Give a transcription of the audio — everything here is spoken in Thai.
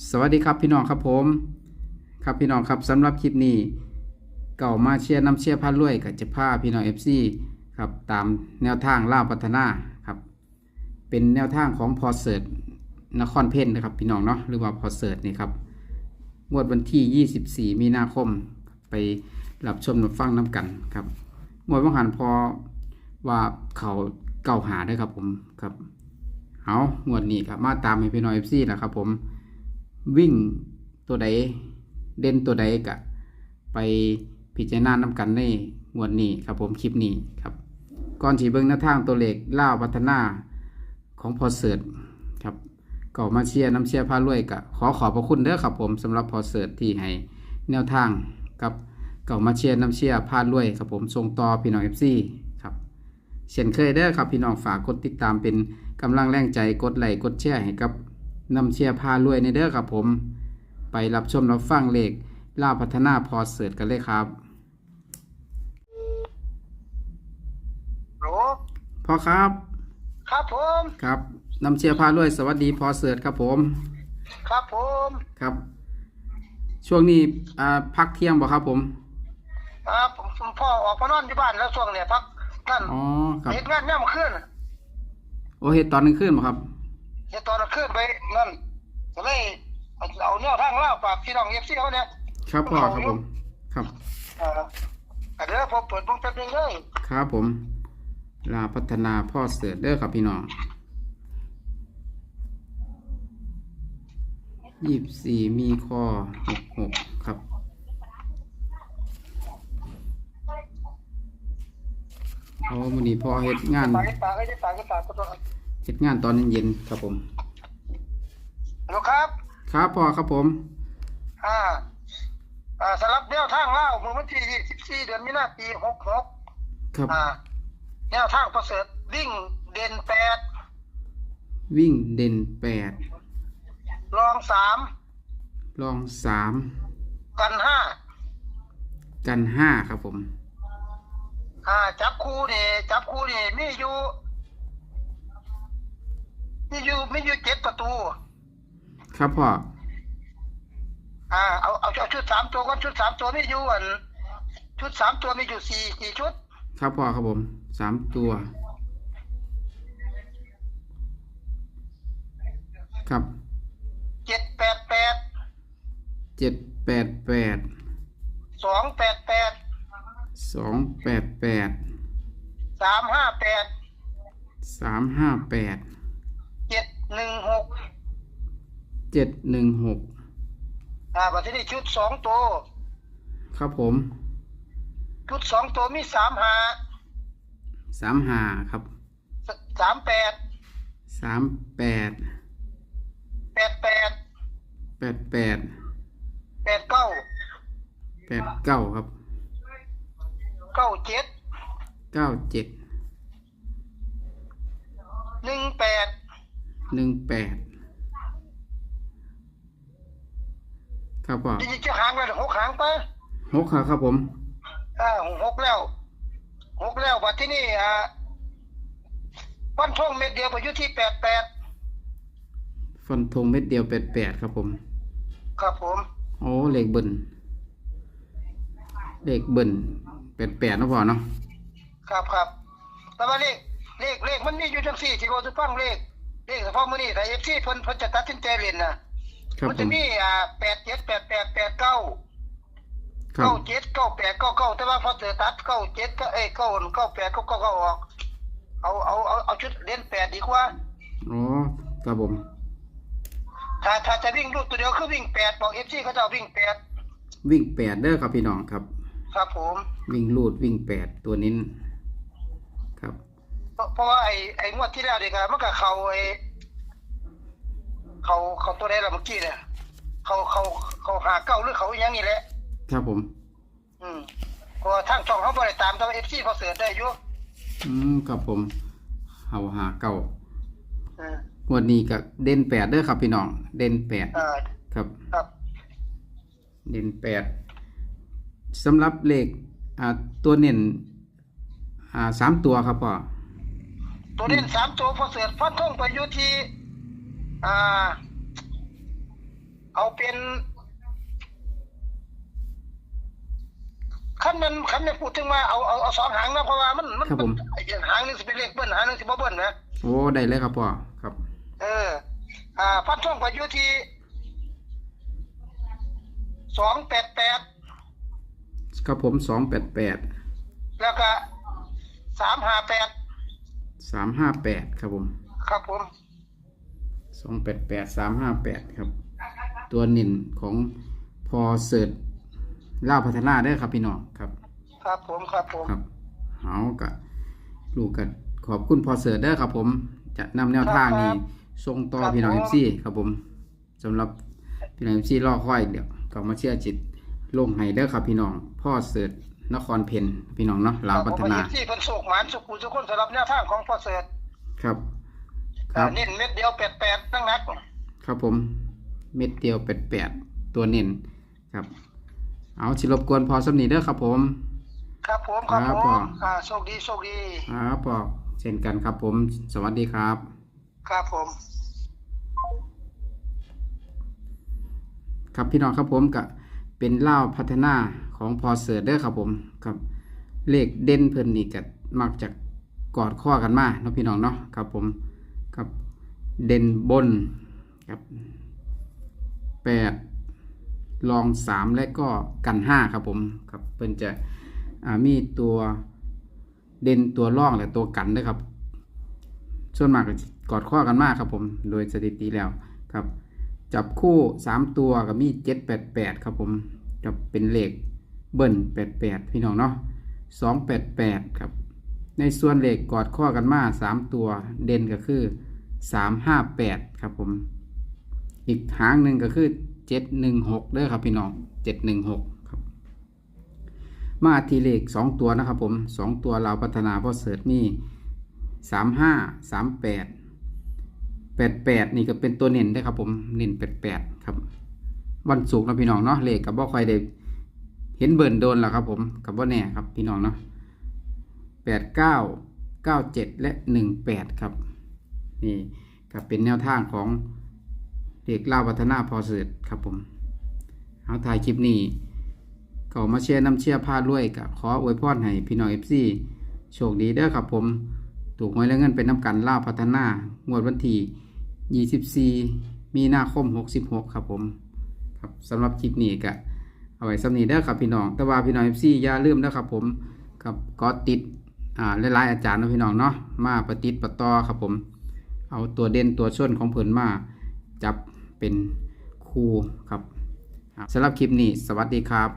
สวัสดีครับพี่น้องครับผม ครับพี่น้องครับสำหรับคลิปนี้ เก่ามาเชียร์น้ำเชียร์พารวยกับจะพาพี่น้องเอฟซีครับตามแนวทางล่าวพัฒนาครับ เป็นแนวทางของพอเสิร์ตนครเพ่นนะครับพี่น้องเนาะหรือว่าพอเสิร์ตนี่ครับงวดวันที่ 24 มีนาคมไปรับชมรับฟังน้ำกันครับงวดวังหันพอว่าเขาเก่าหาได้อครับผมครับเอางวดนี้ครับมาตามให้พี่น้องเอฟซีนะครับผม วิ่งตัวใดเด่นตัวใดกะไปพิจารณาน้ำกันในงวดนี้ครับผมคลิปนี้ครับก่อนที่เบิ้งหน้าทางตัวเลขล่าวพัฒนาของพอเสิร์ตครับก็มาเชียร์น้ำเชียร์พารวยกะขอขอบพระคุณเด้อครับผมสำหรับพอเสิร์ตที่ให้แนวทางกับเก่ามาเชียร์น้ำเชียร์พารวยครับผมส่งต่อพี่น้องเอฟซีครับเช่นเคยเด้อครับพี่น้องฝากกดติดตามเป็นกำลังแรงใจกดไลค์กดแชร์ให้กับ น้ำเชียร์พารวยในเด้อครับผม ไปรับชมรับฟังเลขล่าวพัฒนาพอเสิร์ตกันเลยครับโหลพ่อครับ ครับผม ครับนำเชียร์พาด้วยสวัสดีพอเสิร์ตครับผม ครับผมครับ ช่วงนี้อ่าพักเที่ยงบ่ครับผม อ่าผมผมพ่อออกมานอนที่บ้านแล้วช่วงเนี่ยพักนั่นอ๋อครับ เหตุงานย่ำขึ้นโอเฮ็ดตอนกลางคืนบ่ครับ เหตุตอนกลางคืนไปนั่นก็เลยเอาแนวทางเล่าฝากพี่น้องเอฟซีเขาเนี่ยครับพ่อครับผม ครับอ่าอะเดี๋ยวผมเปิดวงแป๊บนึงเลย ครับผม ลาพัฒนาพ่อเสิร์ตเด้อครับพี่น้องยี่สิบสี่มีข้อหกหกครับเอาวันนี้พอเฮ็ดงาน ฝากให้ฝากให้ฝากให้ฝากก็ต้อง เฮ็ดงานตอนเย็นๆครับผมฮัลโหลครับ ครับพ่อครับผม อ่า อ่าสำหรับแนวทางเล่าเมื่อวันที่14เดือนมีนาปี66ครับ อ่า แนวทางประเสริฐวิ่งเด่นแปดวิ่งเด่นแปดรองสามลองสามกันห้ากันห้าครับผม อ่า จับคู่นี่จับคู่นี่มีอยู่ มีอยู่มีอยู่เจ็ดประตู ครับพ่อ อ่าเอาเอาเอาชุดสามตัวก่อนชุดสามตัวมีอยู่อันชุดสามตัวมีอยู่สี่สี่ชุด ครับพ่อครับผมสามตัว ครับเจ็ดแปดแปดเจ็ดแปดแปดสองแปดแปดสองแปดแปดสามห้าแปดสามห้าแปดเจ็ด หนึ่งหกเจ็ดหนึ่งหกอ่าบัดนี้ชุดสองตัวครับผม ชุดสองตัวมีสามห้าสามห้าครับสามแปดสามแปดแปดแปดแปดแปดแปดเก้าแปดเก้าครับเก้าเจ็ดเก้าเจ็ดหนึ่งแปด หนึ่งแปดครับพ่อดิจิจะหางไปหกหางไปหกครับครับผมอ่าหกแล้วหกแล้วบัดที่นี่อ่าวันท่องเม็ดเดียวไปอยู่ที่แปดแปดฟันธงเม็ดเดียวแปดแปดครับผม ครับผมโอ้เลขเบิ่นเลขเบิ่นแปดแปดนะพ่อเนาะครับครับแต่ว่าเลขเลขเลขมันมีอยู่จังสี่ที่เราจะฟังเลข เลขเฉพาะมื้อนี้แต่เอฟซีเพิ่นเพิ่นจะตัดสินใจเรียนนะครับมันผจะมมีอ่าแปดเจ็ดแปดแปดแปดเก้าครับเก้าเจ็ดเก้าแปดเก้าเก้าแต่ว่าพอเสือตัดเก้าเจ็ดก็เอ้ยเก้าเก้าแปดเก้าเก้าเก้าออก เอาเอาเอาเอาชุดเล่นแปดดีกว่า อ๋อครับผมถ้าถ้าจะวิ่งลูกตัวเดียวคือวิ่งแปดบอกเอฟซีเขาจะเอาวิ่งแปดวิ่งแปดเด้อครับพี่น้องครับ ครับผม วิ่งลูดวิ่งแปดตัวนิ้นครับ เพราะเพราะว่าไอ้ไอ้งวดที่แล้วเด็กอะมันก็เขาไอ้เขาเขาตัวใดละเมื่อกี้เนี่ยเขาเขาเขาหาเก้าหรือเขาอหยังนี่แหละ ครับผม อืมเพราะว่าทางช่องเขาบริตามแต่เอฟซีเขาเสือได้อยู่อืมครับผมเฮาหาเก่าอืมงวดนี้ก็เด่นแปดเด้อครับพี่น้อง เด่นแปดอ่าครับ ครับ เด่นแปดสำหรับเลขอ่าตัวเน้นอ่าสามตัวครับพ่อ ตัวเล่นสามตัวพอเสือฟันทงไปอยู่ที่อ่า เอาเป็นขั้นนั้นขั้นนั้นพูดถึงว่าเอาเอาเอาสองหางนะเพราะว่ามันมันครับผมไอ้หางหนึงสิเป็นเลขเบิ้ลหางหนึงสิบ่เบิ้ลนะโอ้ได้เลยครับพ่อครับเออ อ่าพันท่องไปอยู่ที่สองแปดแปดครับผมสองแปดแปดแล้วก็สามห้าแปด สามห้าแปดครับผมครับผมสองแปดแปดสามห้าแปดครับ ตัวหนึ่งของพอเสิร์ชล่าวพัฒนาได้อครับพี่น้องครับ ครับผมครับผมครับเอากะลูกกันขอบคุณพอเสิร์ชเด้อครับผม จะนำแนวทางนี้ส่งต่อพี่น้องเอฟซีครับผมสำหรับพี่น้องเอฟซีรอค่อยเดี๋ยวก็มาเชื่อจิตลงให้เด้อครับพี่น้องพ่อเสิร์ช นครเพนพี่น้องเนาะลาวพัฒนาผมที่เป็นโศกหมานสุขุสุขคนสำหรับแนวทางของพ่อเสริฐครับคอ่ารับเน้นเม็ดเดียวแปดแปดนั่งนักครับผม เม็ดเดียวแปดแปดตัวเน้นครับ เอาชิรบกวนพอสำนีเด้อครับผม ครับผม ครับครับผพ่อมอ่าโชคดีโชคดีครับพอเช่นกันครับผม สวัสดีครับ ครับผมครับพี่น้องครับผมก็เป็นเล่าวพัฒนา ของพอเสิร์ชเด้อครับผมครับเลขเด่นเพิ่นนี่ก็มักจะกอดข้อกันมาเนาะพี่น้องเนาะครับผมครับเด่นบนครับแปดรองสามและก็กันห้าครับผมครับเพิ่นจะมีตัวเด่นตัวร่องและตัวกันเด้อครับ ส่วนมากก็กอดข้อกันมากครับผม โดยสถิติแล้วครับ จับคู่สามตัวกับมีเจ็ดแปดแปดครับผมจะเป็นเลข เบิ้ลแปดแปดพี่น้องเนาะสองแปดแปดครับ ในส่วนเลขกอดข้อกันมาสามตัวเด่นก็คือสามห้าแปดครับผม อีกหางหนึ่งก็คือเจ็ดหนึ่งหกเด้อครับพี่น้องเจ็ดหนึ่งหกครับ มาทีเลขสองตัวนะครับผมสองตัวเราพัฒนาเพราะเสิร์ชนี่สามห้าสามแปดแปดแปดนี่ก็เป็นตัวเน้นได้ครับผมเน้นแปดแปดครับ วันศุกร์นะพี่น้องเนาะเลขกับบ่ค่อยได้ เห็นเบิ่นโดนแล้วครับผมกับบ่าแน่ครับพี่น้องเนาะแปดเก้าเก้าเจ็ดและหนึ่งแปดครับ นี่ก็เป็นแนวทางของเด็กเล่าวพัฒนาพอเสืดครับผมเอาถ่ายคลิปนี้ก็มาเชียร์น้ำเชียร์พาด้วยกับขออวยพรให้พี่น้องเอฟซีโชคดีเด้อครับผม ถูกหวยและเงินเป็นน้ำกันล่าพัฒนางวดวันที่24 มีนาคม 66 ครับผม ครับสำหรับคลิปนี้ก็ เอาไว้สำนีเด้อครับพี่น้อง แต่ว่าพี่น้องซี่ย่าลืมนะครับผมกับก็ติดอ่าหลายๆอาจารย์นะพี่น้องเนาะมาปฏิติประต่อครับผม เอาตัวเด่นตัวชนของเพิ่นมาจับเป็นคู่ครับสำหรับคลิปนี้ สวัสดีครับ